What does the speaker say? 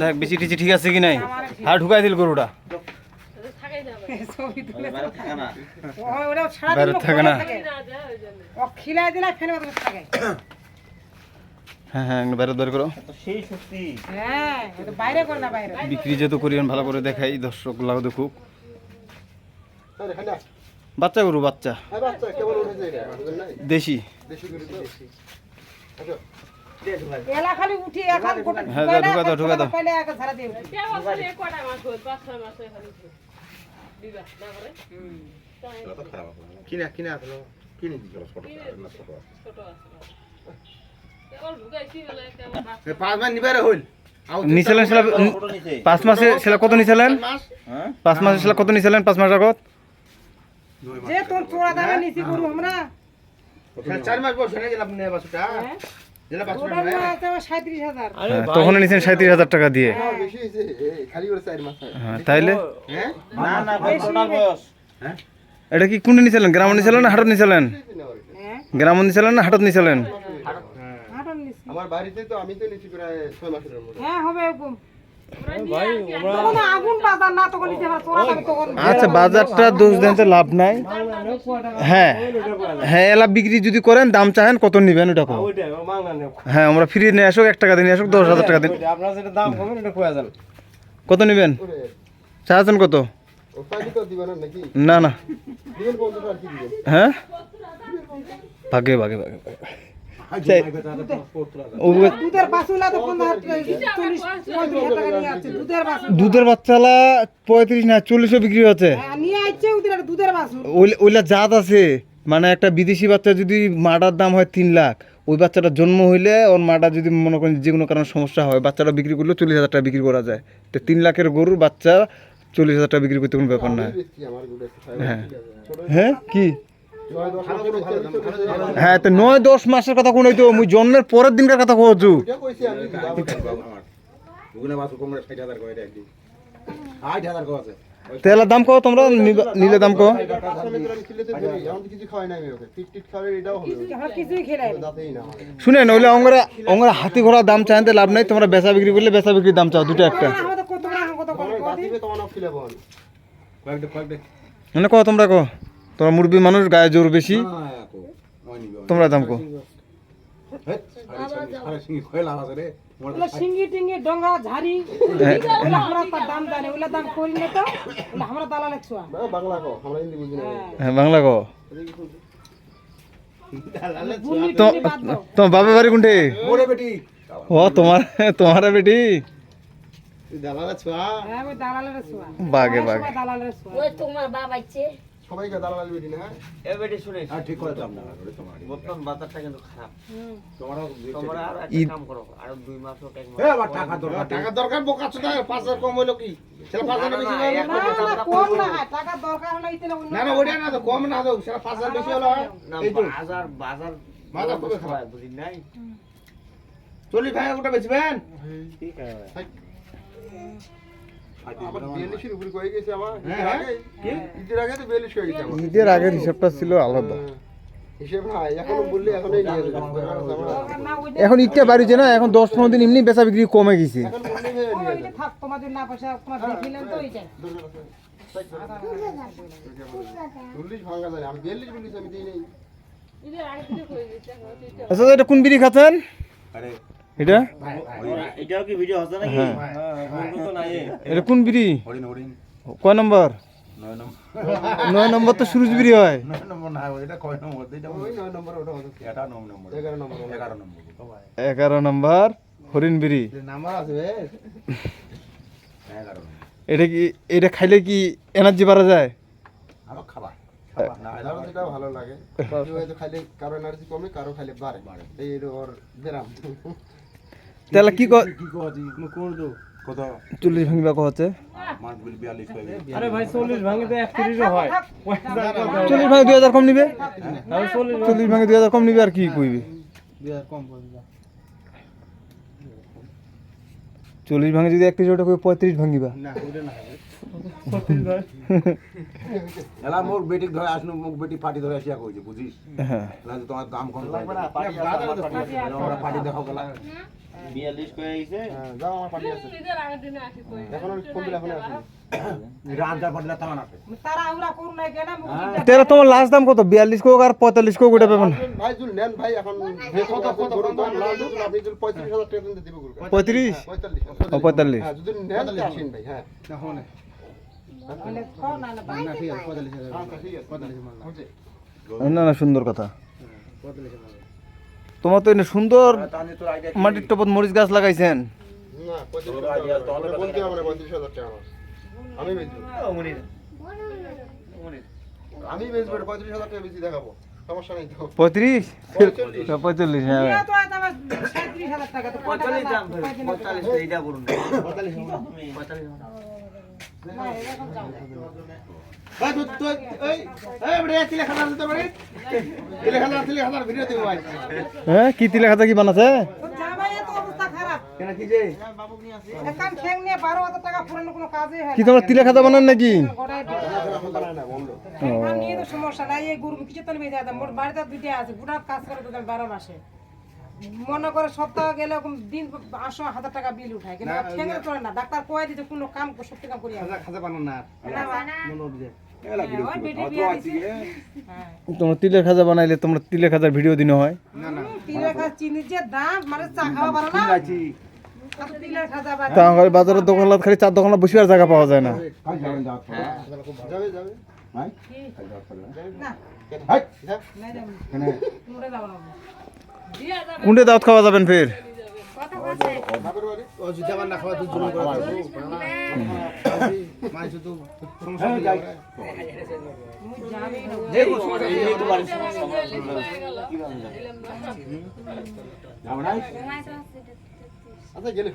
দেখ, বেশি টিচি ঠিক আছে কি নাই? হাড় ঢুকাই দিল গরুটা। হ্যাঁ হ্যাঁ বাইরে বের করো। করে বিক্রি যেহেতু করিয়েন ভালো করে দেখাই, দর্শক লাগ দেখুক। বাচ্চা গরু, বাচ্চা। দেশি। কিনা কিনা আসলো কিনে দিল পাঁচ মাস নিছিলেন সেলা পাঁচ মাসে সেলা কত নিছিলেন? পাঁচ মাসে? সেলা কত নিছিলেন? পাঁচ মাস আগত? যে তোর চোরা দামে নিচি গরু আমরা চার মাস বসে না গেলাম নিয়ে বাসুটা হ্যাঁ। হ্যাঁ, তখন নিছেন সাঁত্রিশ হাজার টাকা দিয়ে। বেশি হয়েছে খালি করে চার মাস হ্যাঁ। তাইলে? হ্যাঁ? না না টোটাল এটা কি কোনটা নিছিলেন? গ্রাম নিছিলেন না হাটত নিছিলেন? হ্যাঁ। গ্রাম নিছিলেন না হাটত নিছিলেন? আমার বাড়িতে তো আমি তো নিচ্ছি প্রায় ছয় মাসের মধ্যে। হ্যাঁ হবে আচ্ছা বাজারটা দোষ দেন লাভ নাই। হ্যাঁ হ্যাঁ এলা বিক্রি যদি করেন দাম চাহেন কত নিবেন ওটা কম হ্যাঁ আমরা ফ্রি নিয়ে আসুক এক টাকা দিন নিয়ে আসুক দশ হাজার টাকা দিন আপনার যেটা দাম কমেন এটা কয়ে যান। কত নিবেন? ওরে চাচ্ছেন কত? না না। হ্যাঁ? ভাগে ভাগে ভাগে ভাগে। দুধের বাচ্চালা পঁয়ত্রিশ না চল্লিশও বিক্রি হচ্ছে। হ্যাঁ, ওইলা জাত আছে। মানে একটা বিদেশি বাচ্চা যদি মাটার দাম হয় তিন লাখ ওই বাচ্চাটা জন্ম হইলে ওর মাটা যদি মনে করেন যে কোনো কারণে সমস্যা হয় বাচ্চাটা বিক্রি করলে চল্লিশ হাজার টাকা বিক্রি করা যায়। তো তিন লাখের গরুর বাচ্চা চল্লিশ হাজার টাকা বিক্রি করতে কোনো ব্যাপার না হ্যাঁ। হ্যাঁ? কি? হ্যাঁ তো নয় দশ মাসের কথা কোন হইতো মুই জন্মের পরের দিনকার কথা আছে তেলের দাম কও তোমরা? নিবা- নিলে দাম আমার। শুনে নইলে অঙ্গরা অঙ্গরা হাতি ঘোড়া দাম চাইতে লাভ নাই তোমরা বেচা বিক্রি করলে বেচা বিক্রির দাম চাও দুটো একটা। মানে কও তোমরা কও? তোমরা মুরবি মানুষ গায়ে জোর বেশি। তোমরা দাম বাংলা কো হ্যাঁ। বাংলা বাদ দাও। তোমার বাপের বাড়ি কোনটে? বেটি। ও তোমার তোমার বেটি? হ্যাঁ দালালের ছোঁয়া। বাগে বাগে। দালালের ছোঁয়া। ওই তোমার বাবা সবাইকে দালাল বেটি না? এ বেটি শুনিস আর ঠিক করে দাম না তোমার বর্তমান বাজারটা কিন্তু খারাপ। তোমারও তোমরা আর একটা কাম করো আর দুই মাস হোক এক মাস। এ আবার টাকা দরকার। টাকা দরকার বোকা চোদা পাঁচ হাজার কম হইল কি? সেটা পাঁচ হাজার বেশি হলো না না কম না হয় টাকা দরকার হলে ইতে না না না ওটা না তো কম না তো সেটা পাঁচ হাজার বেশি হলো। হয় না এই বাজার বাজার বাজার খুবই খারাপ। বুঝি নাই? চল্লিশ ভাই ওটা বেচবেন? ঠিক আছে। ঈদের আগে ঈদের আগে তো বিয়াল্লিশ হয়ে আগের হিসাবটা ছিল আলাদা। হিসেব ভাই এখনও ঈদটা বাড়িছে না এখন দশ পনেরো দিন এমনি বেচা বিক্রি কমে গেছে। এখন বললে নিয়ে ওই যাবে যে থাক তোমার যদি না পয়সা তোমার দেখিলেন তো এইটাই চল্লিশ ভাঙা যায় আমি বিয়াল্লিশ বলিস আমি দিই নেই। আচ্ছা এটা কোন বিড়ি খাচ্ছেন? আরে এটা? এটাও কি ভিডিও হচ্ছে নাকি? হ্যাঁ। তো নাই এটা কোন বিড়ি? হরিণ হরিণ। কয় নম্বর? নয় নম্বর। তো সুরজ বিড়ি হয়। নয় নম্বর না এটা কয় নম্বর? এটা ওই নয় নম্বর ওটা হতো এটা নয় নম্বর। এগারো নম্বর হরিণ বিড়ি। এটা কি এটা খাইলে কি এনার্জি বাড়া যায়? আরও খাবার ভালো লাগে। খাইলে কারও এনার্জি কমে কারও খাইলে বাড়ে। এই ওর ব্যারাম তাহলে কি চল্লিশ ভাঙিবা কচ্ছে মাছ বিল 42 হয়ে গেছে। আরে ভাই চল্লিশ ভাঙে তো এক হয়। চল্লিশ ভাঙে দুই হাজার কম নিবে? চল্লিশ ভাঙে দুই হাজার কম নিবে আর কি কইবে? চল্লিশ ভাঙি যদি একত্রিশ ওটা করে পঁয়ত্রিশ ভাঙিবা। এলা মোক বেটিক ধরে আসনু মোক বেটি পাটি ধরে আসিয়া কইছে বুঝিস? হ্যাঁ। না তো তোমার দাম কম লাগবে না পাটি দেখাও গেলা। হ্যাঁ, পার্টি তারা উরা করু নাই কেন মুখ তেরা তোমার লাস্ট দাম কত? বিয়াল্লিশ কোক আর পঁয়তাল্লিশ কোক ওটা পাবেন পঁয়ত্রিশ ও পঁয়তাল্লিশ। হ্যাঁ যদি নেন আসেন ভাই হ্যাঁ। না সুন্দর কথা। তোমার তো সুন্দর মাটির টপত মরিচ গাছ লাগাইছেন। আমি বেচবো। পঁয়ত্রিশ হাজার টাকা বেশি দেখাবো। সমস্যা নেই তো। পঁয়ত্রিশ। পঁয়তাল্লিশ। হ্যাঁ 37000 টাকা তো দাম পঁয়তাল্লিশ এইটা বলুন। দাম হ্যাঁ কি তিলে খাতা কি বানাছে? তো জামাই তো অবস্থা খারাপ। কেন কি যে? একান ঠ্যাং নিয়ে 12000 টাকা পুরানো কোনো কাজই হয় কি তোমার তিলে খাতা বানান নাকি? সমস্যা নাই। গরু কিছু তো বেঁধে দাম মোর বাড়িতে দুইটা আছে বুড়া কাজ করে তো বারো মাসে। মনে করে সপ্তাহ গেলে দিন আটশো হাজার টাকা বিল উঠায় কিন্তু ঠেঙে চলে না ডাক্তার কয়ে দিতে কোনো কাম সত্যি কাম করি না হ্যাঁ তোমার তিলের খাজা বানাইলে তোমরা তিলের খাজার ভিডিও দিন হয় তিলের খাজা চিনির যে দাম মানে চা খাওয়া পারো না তা বাজারের দোকান খালি চার দোকানে বসিবার জায়গা পাওয়া যায় না কাজ যাবেন দাও যাবে। যাবে ভাই না হাই নাই যাব। কেন মরে যাব। না কোনটা দাওয়াত খাওয়া যাবেন ফের আচ্ছা গেলে